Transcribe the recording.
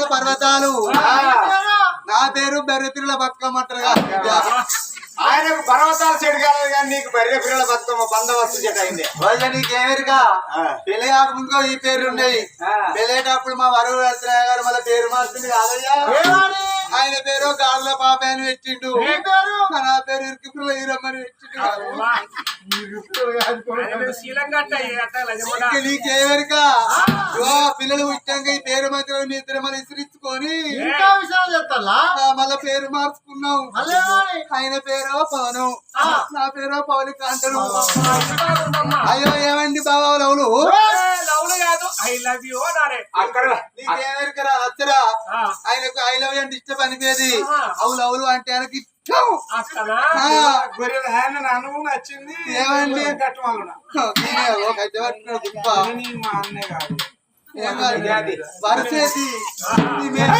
చేతుల పర్వతాలు. నా పేరు బెర్రెపిల్ల బతుకమ్మంటారు ఆయనకు పర్వతాలు చెడు కాలేదు కానీ నీకు బర్రె పిల్లల బతుకమ్మ బందోబస్తు జట అయింది. రోజు నీకేమెరుగా పెళ్ళి కాకముందుకో ఈ పేరు ఉండేవి. పెళ్ళేటప్పుడు మా వరువు రత్నయ్య గారు మళ్ళీ పేరు మారుతుంది కాదయ్యా? ఆయన పేరు గాజుల పాప అని పెట్టిండు. నా పేరు? ఇరికి పిల్ల ఈరమ్మని పెట్టిండు నీకేమెరుగా పిల్లలు పుట్టాక ఈ పేరు మాత్రం మీ ఇద్దరు మళ్ళీ ఇసిరించుకొని ఇంకా విషయాలు చెప్తాలా మళ్ళా పేరు మార్చుకున్నాం ఆయన పేరు పవనం. నా పేరు పవలి కాంతను. అయ్యో ఏమండి బాబా లవులు? ఐ లవ్ యూ అక్కడ నీకేమెరుకరా రచ్చరా ఆయనకు ఐ లవ్ అంటే ఇష్టం అనిపేది. అవులు అవులు అంటే ఆయనకి నచ్చింది. ఏమండి? గడ్డి పట్టుకున్న. మా అన్నే కాదు. నీ మీద